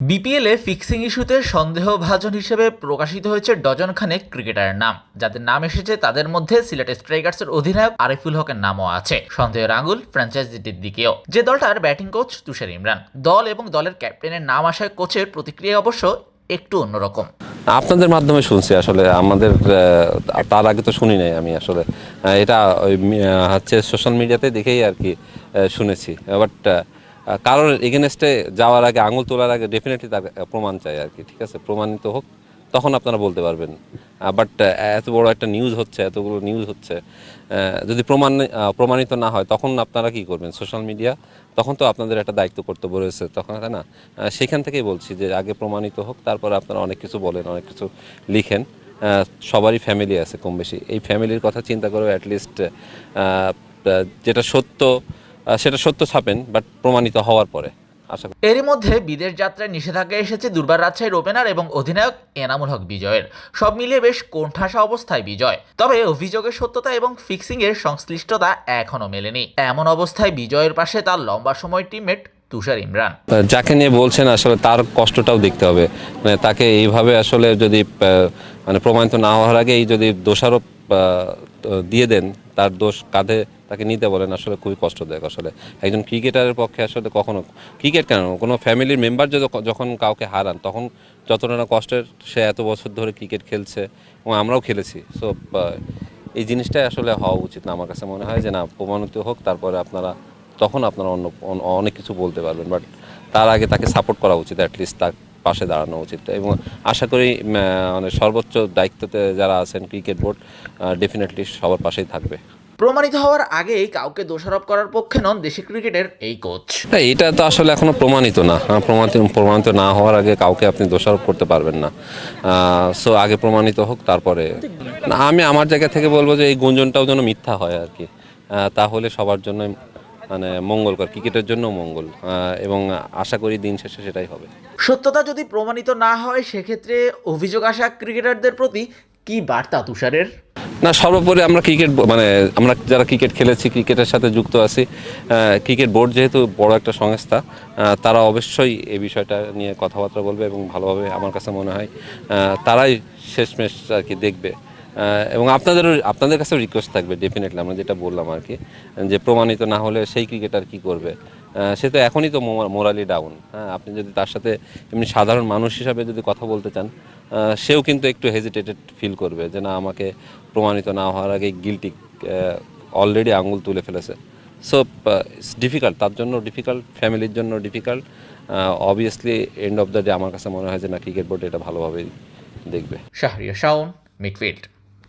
বিপিএলে ফিক্সিং ইস্যুতে সন্দেহভাজন হিসেবে প্রকাশিত হয়েছে ডজন খানেক ক্রিকেটারের নাম। যাদের নাম এসেছে, তাদের মধ্যে সিলেট স্ট্রাইকার্সের অধিনায়ক আরিফুল হকের নামও আছে। সন্দেহের আঙুল ফ্র্যাঞ্চাইজিটির দিকেও। যে দলটার ব্যাটিং কোচ তুষার ইমরান। দল এবং দলের ক্যাপ্টেনের নাম আসায় কোচের প্রতিক্রিয়া অবশ্য একটু অন্যরকম। আপনাদের মাধ্যমে শুনছি আসলে। আমাদের তার আগে তো শুনি নাই আমি আসলে। এটা হচ্ছে সোশ্যাল মিডিয়াতে দেখেই আর কি শুনেছি। বাট কারোর এগেনস্টে যাওয়ার আগে, আঙুল তোলার আগে ডেফিনেটলি তার প্রমাণ চাই আর কি, ঠিক আছে? প্রমাণিত হোক, তখন আপনারা বলতে পারবেন। বাট এত বড় একটা নিউজ হচ্ছে, এতগুলো নিউজ হচ্ছে যদি প্রমাণ প্রমাণিত না হয়, তখন আপনারা কি করবেন? সোশ্যাল মিডিয়া তখন তো আপনাদের একটা দায়িত্ব কর্তব্য রয়েছে, তখন তাই না? সেখান থেকেই বলছি যে আগে প্রমাণিত হোক, তারপরে আপনারা অনেক কিছু বলেন, অনেক কিছু লিখেন। সবারই ফ্যামিলি আছে কম বেশি এই ফ্যামিলির কথা চিন্তা করে অ্যাটলিস্ট যেটা সত্য সেটা সত্য ছাপেন বাট প্রমাণিত হওয়ার পরে আশা করি। এরই মধ্যে বিদেশ যাত্রায় নিষেধাজ্ঞা এসেছে দুর্বার রাজশাহীর ওপেনার এবং অধিনায়ক এনামুল হক বিজয়ের। সব মিলিয়ে বেশ কোণঠাসা অবস্থায় বিজয়। তবে অভিযোগের সত্যতা এবং ফিক্সিং এর সংশ্লিষ্টতা এখনও মেলেনি। এমন অবস্থায় বিজয়ের পাশে তার লম্বা সময় টিমমেট তুষার ইমরান। যাকে নিয়ে বলছেন আসলে তার কষ্টটাও দেখতে হবে। মানে তাকে এইভাবে আসলে যদি মানে প্রমাণিত না হওয়ার আগেই যদি দোষারোপ দিয়ে দেন তার দোষ কাঁধে তাকে নিতে বলেন, আসলে খুবই কষ্টদায়ক আসলে। একজন ক্রিকেটারের পক্ষে আসলে কখনো, ক্রিকেট কেন? কোনো ফ্যামিলির মেম্বার যদি যখন কাউকে হারান, তখন যতটা না কষ্টের, সে এত বছর ধরে ক্রিকেট খেলছে এবং আমরাও খেলেছি। সো এই জিনিসটাই আসলে হওয়া উচিত না। আমার কাছে মনে হয় যে, না, প্রমাণিত হোক, তারপরে আপনারা, তখন আপনারা অন্য অনেক কিছু বলতে পারবেন। বাট তার আগে তাকে সাপোর্ট করা উচিত অ্যাটলিস্ট তার পাশে দাঁড়ানো উচিত। এবং আশা করি মানে সর্বোচ্চ দায়িত্বতে যারা আছেন, ক্রিকেট বোর্ড ডেফিনেটলি সবার পাশেই থাকবে। প্রমাণিত হওয়ার আগেই কাউকে দোষারোপ করার পক্ষে নন দেশি ক্রিকেটের এই কোচ। এটা তো আসলে এখনও প্রমাণিত না। হ্যাঁ, প্রমাণিত প্রমাণিত না হওয়ার আগে কাউকে আপনি দোষারোপ করতে পারবেন না। সো আগে প্রমাণিত হোক তারপরে আমি আমার জায়গা থেকে বলব যে এই গুঞ্জনটাও যেন মিথ্যা হয় আর কি। তাহলে সবার জন্য মানে মঙ্গলকর ক্রিকেটের জন্য মঙ্গল। এবং আশা করি দিন শেষে সেটাই হবে। সত্যতা যদি প্রমাণিত না হয় সেক্ষেত্রে অভিযোগ আসা ক্রিকেটারদের প্রতি কি বার্তা তুষারের? না, সর্বোপরি আমরা ক্রিকেট মানে আমরা যারা ক্রিকেট খেলেছি, ক্রিকেটের সাথে যুক্ত আছি ক্রিকেট বোর্ড যেহেতু বড় একটা সংস্থা তারা অবশ্যই এই বিষয়টা নিয়ে কথাবার্তা বলবে এবং ভালোভাবে আমার কাছে মনে হয় তারাই শেষমেশ আর কি দেখবে। এবং আপনাদেরও, আপনাদের কাছেও রিকোয়েস্ট থাকবে ডেফিনেটলি আমরা যেটা বললাম আর কি, যে প্রমাণিত না হলে সেই ক্রিকেটার কি করবে? সে তো এখনই তো মোরালি ডাউন হ্যাঁ আপনি যদি তার সাথে এমনি সাধারণ মানুষ হিসাবে যদি কথা বলতে চান সেও কিন্তু একটু হেজিটেটেড ফিল করবে যে না, আমাকে প্রমাণিত না হওয়ার আগে গিলটি অলরেডি আঙুল তুলে ফেলেছে। সো ইটস ডিফিকাল্ট তার জন্য ডিফিকাল্ট ফ্যামিলির জন্য difficult obviously end of the day আমার কাছে মনে হয় যে না ক্রিকেট বোর্ড এটা ভালোভাবেই দেখবে। শাহরিয়া শাওন মিডফিল্ড